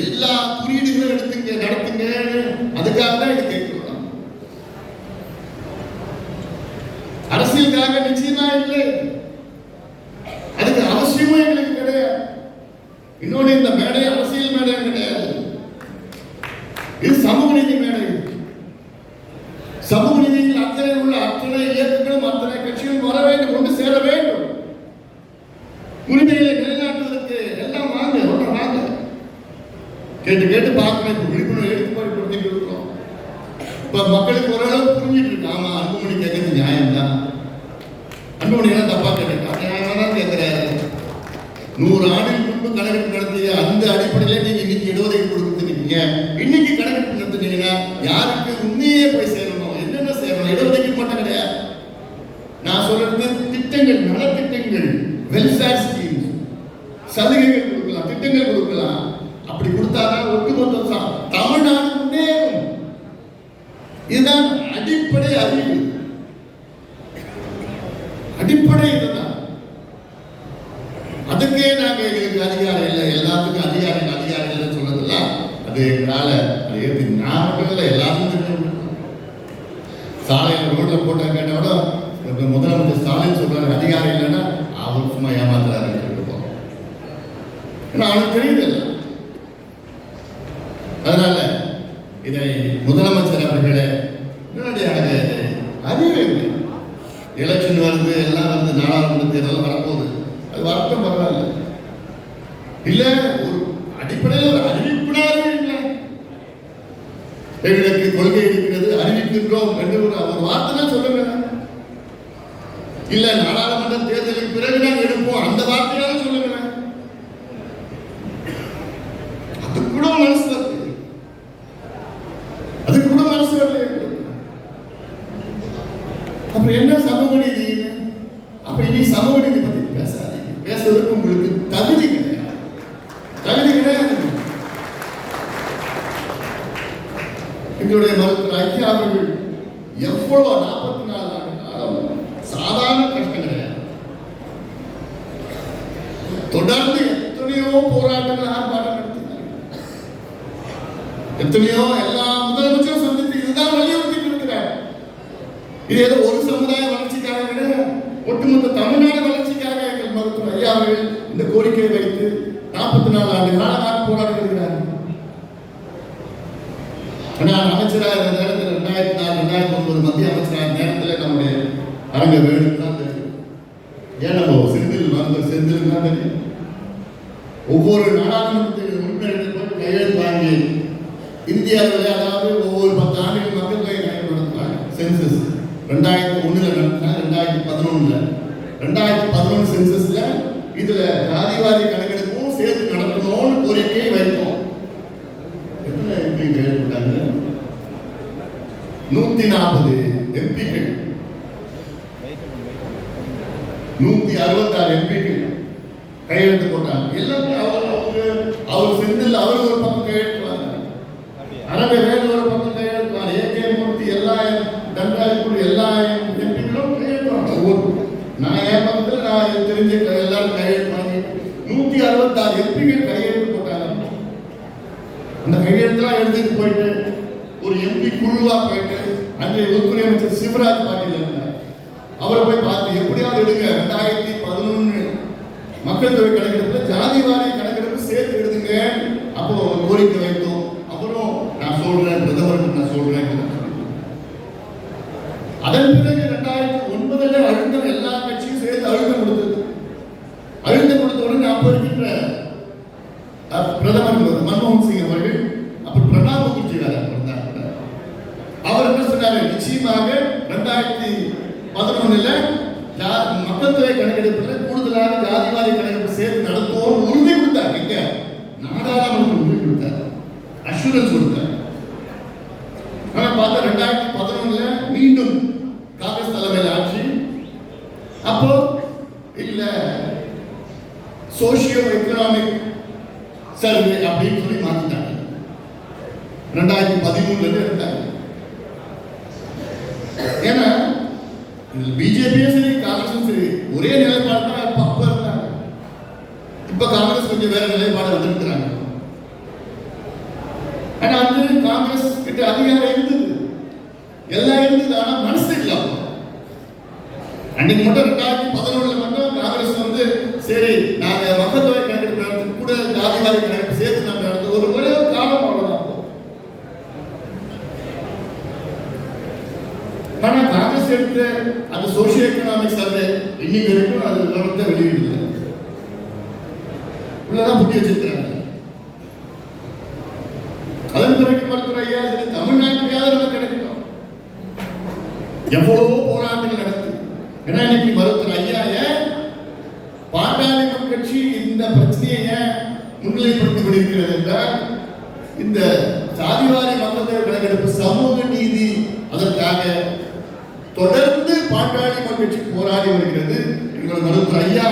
எல்லா குறியீடுகளும் எடுத்துங்க நடத்துங்க அதுக்காக தான் இது கேட்கிறோம். அரசியலுக்காக நிச்சயமா இல்லை. அதுக்கு அவசியமும் எங்களுக்கு கிடையாது. இன்னொன்னு இந்த மேடை அரசியல் மேடை கிடையாது. இது சமூக நீதி மேடை. சமூக நீதியில் அத்தனை உள்ள அத்தனை இயக்கங்களும் அத்தனை கட்சிகளும் வர வேண்டும் கொண்டு சேர வேண்டும் உரிமைகளை நிலைநாட்டுவதற்கு எல்லாம் வாங்க ஒன்றும் வாங்க கேட்டு கேட்டு பார்க்கணும். இப்போ விழிப்புணர்வு கொடுத்துட்டு இருக்கிறோம் இப்போ மக்களுக்கு ஓரளவு புரிஞ்சிட்டு இருக்கு. அன்புமணி கேட்கறது நியாயம் தான் அன்புமணி எல்லாம் தப்பா கேட்க நியாயமாக தான் கேட்கிறாரு நூறு ஆண்டுகள் முன்பு கணக்கெடுப்பு நடத்திய அந்த அடிப்படையில நீங்க இன்னைக்கு இடஒதுக்கீடு கொடுத்துருக்கீங்க. இன்னைக்கு கணக்கெடுப்பு நடத்துனீங்கன்னா யாருக்கு உண்மையே போய் சேரணும்? என்னென்ன சேரணும்? இடஒதுக்கீடு மட்டும் கிடையாது. நான் சொல்றது திட்டங்கள் நலத்திட்டங்கள் வெல்ஃபேர் ஸ்கீம்ஸ் சலுகைகள் கொடுக்கலாம் திட்டங்கள் கொடுக்கலாம் அப்படி கொடுத்தாதான் ஒட்டுமொத்த ச- தமிழ்நாடு முன்னேறும் இதுதான் அடிப்படை அறிவு அடிப்படை இதுதான் அதுக்கே நாங்க எங்களுக்கு அதிகாரம் இல்லை எல்லாத்துக்கும் அதிகாரம் அதிகாரம் இல்லைன்னு சொல்றதில்ல அது எங்களால அது ஏற்று நான் மட்டும் இல்லை எல்லாருக்கும் தெரியும் சாலையில் ரோட்டில் போட்ட கூட இப்ப முதலமைச்சர் ஸ்டாலின் சொல்றாரு அதிகாரம் இல்லைன்னா அவர் சும்மா ஏமாத்துறாருன்னு சொல்லிட்டு போறோம் ஏன்னா அவனுக்கு தெரியுது அதனால இதை முதலமைச்சர் அவர்களே முன்னாடியாக அறிவு எலெக்ஷன் வருது எல்லாம் வந்து நாடாளுமன்ற தேர்தல் வரப்போகுது. அது வரட்டும் பரவாயில்ல. இல்லை ஒரு அடிப்படையில் ஒரு அறிவிப்பு எங்களுக்கு கொள்கை இருக்கிறது அறிவிக்கின்றோம் என்று ஒரு ஒரு வார்த்தை தான் சொல்லுங்க. இல்ல நாடாளுமன்ற தேர்தலுக்கு பிறகு நாங்கள் எடுப்போம். அந்த வார்த்தையாலும் சொல்லுங்க. அது கூட மனசு அது கூட மனசு வரல அப்புறம் என்ன சமூக நீதி அப்ப இனி சமூக நீதி பத்தி பேசாதீங்க பேசுறதுக்கு உங்களுக்கு தகுதி கிடையாது தகுதி கிடையாது எங்களுடைய மருத்துவர் ஐக்கிய அவர்கள் எவ்வளவு நாற்பத்தி நாலு ஆண்டு காலம் சாதாரண கஷ்டம் கிடையாது. தொடர்ந்து எத்தனையோ போராட்டங்கள் ஆர்ப்பாட்டம் நடத்தினார் எத்தனையோ எல்லா முதலமைச்சரும் சந்தித்து இதுதான் வலியுறுத்தி இருக்கிறார். இது ஏதோ ஒரு சமுதாய வளர்ச்சிக்காக கிடையாது ஒட்டுமொத்த தமிழ்நாடு வளர்ச்சிக்காக எங்கள் மருத்துவர் ஐயா அவர்கள் இந்த கோரிக்கையை வைத்து நாற்பத்தி நாலு ஆண்டு காலமாக போராடி ஆனால் அமைச்சராக இருந்த நேரத்தில் ரெண்டாயிரத்தி நாலு ரெண்டாயிரத்தி ஒன்பது மத்திய அமைச்சராக நேரத்தில் நம்முடைய அரங்க வேணும் தான் தெரியும். ஏன் நம்ம செந்தில் வந்து செந்தில் தான் தெரியும்? ஒவ்வொரு நாடாளுமன்றத்தின் உறுப்பினர்கள் போய் கையெழுத்து வாங்கி இந்தியாவில் அதாவது ஒவ்வொரு பத்து ஆண்டுகள் மக்கள் தொகை கணக்கு சென்சஸ் ரெண்டாயிரத்தி ஒன்றில் நடத்தினா ரெண்டாயிரத்தி பதினொன்னுல ரெண்டாயிரத்தி பதினொன்று சென்சஸில் இதில் ஜாதிவாதி கணக்கெடுப்பும் சேர்த்து நடத்தணும்னு கோரிக்கையை வைப்போம். நூத்தி நாற்பது எம்பிக்கள் நூத்தி அறுபத்தி ஆறு எம்பிக்கள் கையெழுத்து போட்டாங்க. எல்லாமே அவர் அவங்க அவர் செந்தில் அவர் ஒரு பக்கம் கையெழுத்துவாங்க அரங்க வேறு ஒரு பக்கம் கையெழுத்துவாங்க ஏகே மூர்த்தி எல்லா தண்டாதிக்குடி எல்லா எம்பிக்களும் கையெழுத்துவாங்க. ஒவ்வொரு நான் என் பக்கத்தில் நான் தெரிஞ்ச எல்லாரும் கையெழுத்து வாங்கி நூத்தி அறுபத்தாறு எம்பிக்கள் கையெழுத்து போட்டாங்க. அந்த கையெழுத்துலாம் எழுதிட்டு போயிட்டு எம்பி போயிட்டு அன்றைய உள்துறை அமைச்சர் சிவராஜ் பாட்டில் இருந்தார். அவரை போய் பார்த்து எப்படியாவது எடுங்க ரெண்டாயிரத்தி பதினொன்று மக்கள் தொகை கணக்கெடுப்புல ஜாதி வாரி கணக்கெடுப்பு சேர்த்து எடுத்துங்க. அப்போ கோரிக்கை வைத்தோம். அப்புறம் நான் சொல்றேன் பிரதமருக்கு நான் சொல்றேன். அதன் பிறகு ரெண்டாயிரத்தி ஒன்பதுல அவர் நிச்சயமாக ரெண்டாயிரத்தி பதினொன்னுல மக்கள் தொகை கணக்கெடுப்புல கூடுதலாக ஜாதிவாரி கணக்கெடுப்பு சேர்த்து நடத்துவோம் உறுதி கொடுத்தார். இங்க நாடாளுமன்ற உறுதி கொடுத்தார். அஷூரன்ஸ் கொடுத்தார். ஆனா பார்த்தா ரெண்டாயிரத்தி பதினொன்னுல மீண்டும் காங்கிரஸ் தலைமையில் ஆட்சி. அப்போ இல்ல சோசியோ எக்கனாமிக் சர்வே அப்படின்னு சொல்லி மாற்றிட்டாங்க ரெண்டாயிரத்தி பதிமூணுல இருந்து இருந்தாங்க பிஜேபியும் சரி காங்கிரஸும் சரி ஒரே நிலைப்பாடு தான் அப்போ இருந்தாங்க. இப்ப காங்கிரஸ் கொஞ்சம் வேற நிலைப்பாடு வந்திருக்கிறாங்க. ஆனா வந்து காங்கிரஸ் கிட்ட அதிகாரம் இருந்தது. எல்லாம் இருந்தது ஆனா மனசு இல்லாம அன்னைக்கு மட்டும் ரெண்டாயிரத்தி பதினொன்றுல மட்டும் காங்கிரஸ் வந்து சரி நாங்க மக்கள் தொகை கணக்கெடுப்பு கூட ஜாதிவாரி கணக்கெடுப்பு சோசியோ எக்கனாமிக் சர்வே இன்னைக்கு வரைக்கும் அது விவரத்தை வெளியிடல உள்ளதான் புட்டி வச்சிருக்கிறாங்க. அதன் பிறகு மருத்துவர் ஐயா தமிழ்நாட்டுக்காக நம்ம கிடைக்கணும். எவ்வளவோ போராட்டங்கள் நடத்து ஏன்னா இன்னைக்கு மருத்துவர் ஐயா ஏன் பாட்டாளி கட்சி இந்த பிரச்சனையை ஏன் முன்னிலைப்படுத்தி கொண்டிருக்கிறது என்றால் இந்த சாதிவாரி மக்கள் தொகை கணக்கெடுப்பு சமூக நீதி அதற்காக தொடர்ந்து பாட்டாளி மக்கள் போராடி வருகிறது. எங்களது மருத்துவர் ஐயா